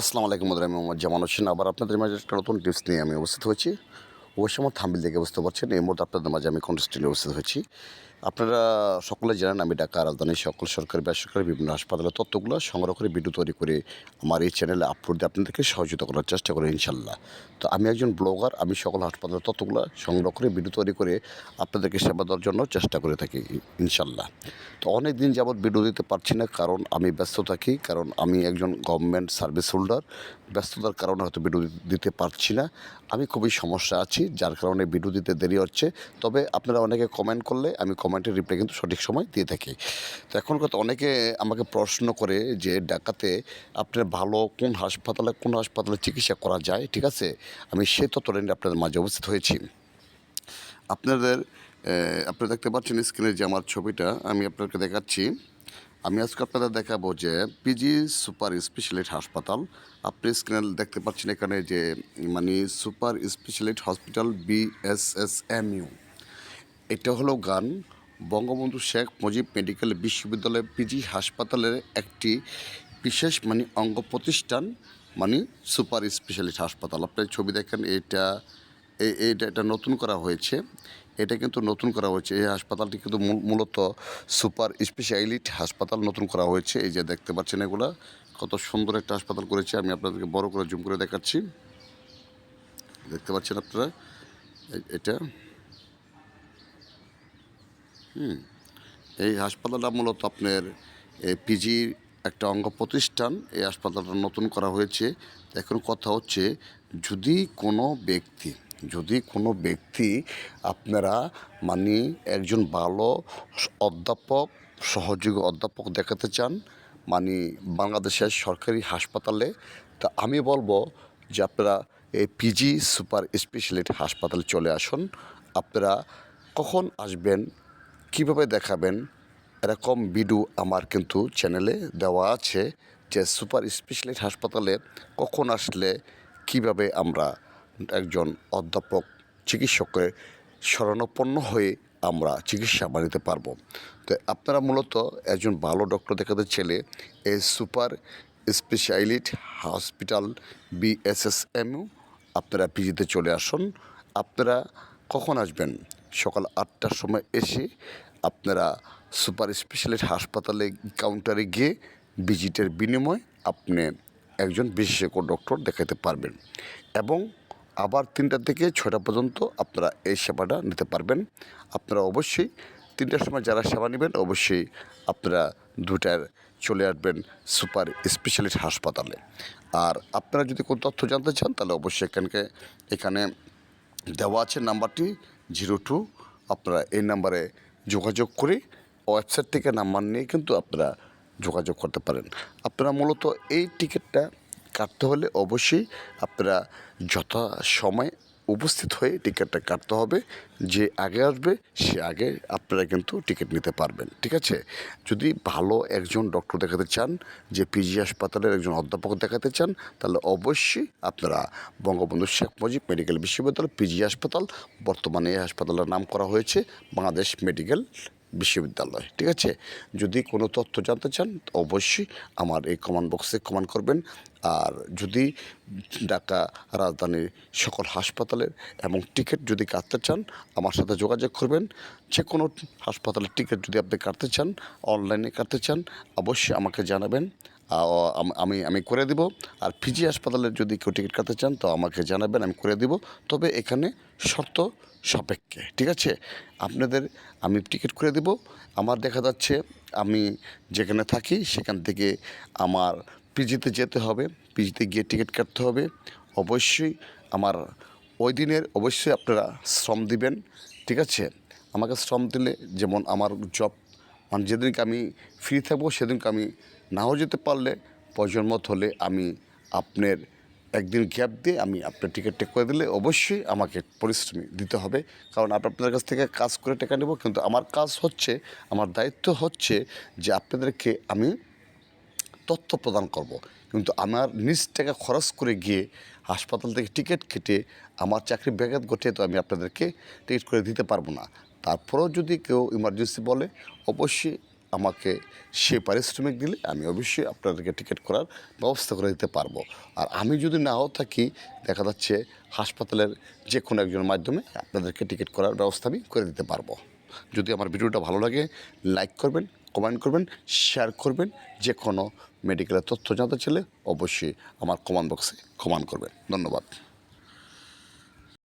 আসসালামু আলাইকুম আমি মোহাম্মদ জামান হোসেন। আবার আপনাদের মাঝে একটা নতুন টিপস নিয়ে আমি উপস্থিত হয়েছি। অবশ্যই আমার থাম্বিল দেখে বুঝতে পারছেন, এই মুহূর্তে আপনাদের মাঝে আমি কন্টেস্টে উপস্থিত হয়েছি। আপনারা সকলে জানেন আমি ঢাকা রাজধানীর সকল সরকারি, বেসরকারি বিভিন্ন হাসপাতালের তথ্যগুলো সংগ্রহ করে ভিডিও তৈরি করে আমার এই চ্যানেলে আপলোড দিয়ে আপনাদেরকে সহযোগিতা করার চেষ্টা করি ইনশাল্লাহ তো আমি একজন ব্লগার আমি সকল হাসপাতালের তথ্যগুলো সংগ্রহ করে ভিডিও তৈরি করে আপনাদেরকে সেবা দেওয়ার জন্য চেষ্টা করে থাকি ইনশাল্লাহ তো অনেক দিন যাবৎ ভিডিও দিতে পারছি না, কারণ আমি ব্যস্ত থাকি, কারণ আমি একজন গভর্নমেন্ট সার্ভিস হোল্ডার ব্যস্ততার কারণে হয়তো ভিডিও দিতে পারছি না। আমি খুবই সমস্যা আছি, যার কারণে ভিডিও দিতে দেরি হচ্ছে। তবে আপনারা অনেকে কমেন্ট করলে আমি কমেন্টের রিপ্লাই কিন্তু সঠিক সময় দিয়ে থাকি। তো এখন কথা অনেকে আমাকে প্রশ্ন করে যে ডাকাতে আপনার ভালো কোন হাসপাতালে কোন হাসপাতালে চিকিৎসা করা যায়? ঠিক আছে? আমি সে নিয়ে আপনাদের মাঝে অবস্থিত হয়েছি। আপনাদের আপনারা দেখতে পাচ্ছেন স্ক্রিনে যে আমার ছবিটা, আমি আপনাকে দেখাচ্ছি। আমি আজকে আপনাদের দেখাবো যে পিজি সুপার স্পেশালিস্ট হাসপাতাল আপনি স্ক্রিনে দেখতে পাচ্ছেন এখানে যে মানে সুপার স্পেশালিস্ট হসপিটাল বিএসএসএমইউ এটা হলো গান বঙ্গবন্ধু শেখ মুজিব মেডিকেল বিশ্ববিদ্যালয় পিজি হাসপাতালের একটি বিশেষ মানে অঙ্গ প্রতিষ্ঠান মানে সুপার স্পেশালিস্ট হাসপাতাল। আপনি ছবি দেখেন, এটা এইটা এটা নতুন করা হয়েছে। এটা কিন্তু নতুন করা হয়েছে। এই হাসপাতালটি কিন্তু মূলত সুপার স্পেশালিটি হাসপাতাল নতুন করা হয়েছে। এই যে দেখতে পাচ্ছেন এগুলা, কত সুন্দর একটা হাসপাতাল করেছে। আমি আপনাদেরকে বড় করে জুম করে দেখাচ্ছি। দেখতে পাচ্ছেন আপনারা? এ- এটা এই হাসপাতালটা মূলত আপনার পিজি একটা অঙ্গ প্রতিষ্ঠান। এই হাসপাতালটা নতুন করা হয়েছে। এখন কথা হচ্ছে, যদি কোনো ব্যক্তি, যদি কোনো ব্যক্তি আপনারা মানে একজন ভালো অধ্যাপক, সহযোগী অধ্যাপক দেখাতে চান মানে বাংলাদেশের সরকারি হাসপাতালে, তা আমি বলব যে আপনারা এই পিজি সুপার স্পেশালিটি হাসপাতালে চলে আসুন। আপনারা কখন আসবেন কীভাবে দেখাবেন? এরকম ভিডিও আমার কিন্তু চ্যানেলে দেওয়া আছে যে সুপার স্পেশালিস্ট হাসপাতালে কখন আসলে কীভাবে আমরা একজন অধ্যাপক, চিকিৎসকের শরণাপন্ন হয়ে আমরা চিকিৎসা বানিতে পারব। তো আপনারা মূলত একজন ভালো ডক্টর দেখাতে ছেলে এই সুপার স্পেশালিটি হসপিটাল বিএসএসএমইউ আপনারা পিজিতে চলে আসুন। আপনারা কখন আসবেন? সকাল আটটার সময় এসে আপনারা সুপার স্পেশালিস্ট হাসপাতালে কাউন্টারে গিয়ে ভিজিটের বিনিময়ে আপনি একজন বিশেষজ্ঞ ডক্টর দেখাতে পারবেন এবং আবার তিনটা থেকে ছটা পর্যন্ত আপনারা এই সেবাটা নিতে পারবেন। আপনারা অবশ্যই তিনটার সময় যারা সেবা নেবেন, অবশ্যই আপনারা দুটার চলে আসবেন সুপার স্পেশালিস্ট হাসপাতালে। আর আপনারা যদি কোনো তথ্য জানতে চান, তাহলে অবশ্যই এখানকে এখানে দেওয়া আছে নাম্বারটি জিরো টু, আপনারা এই নাম্বারে যোগাযোগ করে ওয়েবসাইট থেকে নাম্বার নিয়ে কিন্তু আপনারা যোগাযোগ করতে পারেন। আপনারা মূলত এই টিকিটটা কাটতে হলে অবশ্যই আপনারা যথা সময় উপস্থিত হয়ে টিকিটটা কাটতে হবে। যে আগে আসবে, সে আগে আপনারা কিন্তু টিকিট নিতে পারবেন, ঠিক আছে? যদি ভালো একজন ডক্টর দেখাতে চান, যে পিজি হাসপাতালের একজন অধ্যাপক দেখাতে চান, তাহলে অবশ্যই আপনারা বঙ্গবন্ধু শেখ মুজিব মেডিকেল বিশ্ববিদ্যালয়, পিজি হাসপাতাল, বর্তমানে এই হাসপাতালের নাম করা হয়েছে, বাংলাদেশ মেডিকেল বিশ্ববিদ্যালয়, ঠিক আছে? যদি কোনো তথ্য জানতে চান, অবশ্যই আমার এই কমেন্ট বক্সে কমান্ড করবেন। আর যদি ঢাকা রাজধানীর সকল হাসপাতালের এবং টিকিট যদি কাটতে চান, আমার সাথে যোগাযোগ করবেন। যে কোনো হাসপাতালের টিকিট যদি আপনি কাটতে চান অনলাইনে কাটতে চান, অবশ্যই আমাকে জানাবেন। আম- আমি করে দিব। আর পিজি হাসপাতালের যদি কেউ টিকিট কাটতে চান, তো আমাকে জানাবেন, আমি করে দিব। তবে এখানে শর্ত সাপেক্ষে, ঠিক আছে? আপনাদের আমি টিকিট করে দিব। আমার দেখা যাচ্ছে, আমি যেখানে থাকি, সেখান থেকে আমার পিজিতে যেতে হবে পিজিতে গিয়ে টিকিট কাটতে হবে। অবশ্যই আমার ওই দিনের, অবশ্যই আপনারা শ্রম দিবেন, ঠিক আছে? আমাকে শ্রম দিলে যেমন আমার জব মানে যেদিনকে আমি ফ্রি থাকব, সেদিনকে আমি নাও যেতে পারলে প্রয়োজন মত হলে আমি আপনার একদিন গ্যাপ দিয়ে আমি আপনার টিকিটটা করে দিলে অবশ্যই আমাকে পরিশ্রমী দিতে হবে কারণ আপনাদের কাছ থেকে কাজ করে টাকা নেব, কিন্তু আমার কাজ হচ্ছে, আমার দায়িত্ব হচ্ছে যে আপনাদেরকে আমি তথ্য প্রদান করব। কিন্তু আমার নিজ টাকা খরচ করে গিয়ে হাসপাতাল থেকে টিকিট কেটে আমার চাকরি ব্যাঘাত ঘটিয়ে তো আমি আপনাদেরকে টিকিট করে দিতে পারব না তারপরেও যদি কেউ ইমার্জেন্সি বলে, অবশ্যই আমাকে সে পারিশ্রমিক দিলে আমি অবশ্যই আপনাদেরকে টিকিট করার ব্যবস্থা করে দিতে পারব। আর আমি যদি নাও থাকি, দেখা যাচ্ছে হাসপাতালের যে কোনো একজনের মাধ্যমে আপনাদেরকে টিকিট করার ব্যবস্থা আমি করে দিতে পারব। যদি আমার ভিডিওটা ভালো লাগে, লাইক করবেন, কমেন্ট করবেন, শেয়ার করবেন যে কোনো মেডিকেলের তথ্য জানতে চাইলে অবশ্যই আমার কমেন্ট বক্সে কমেন্ট করবেন। ধন্যবাদ।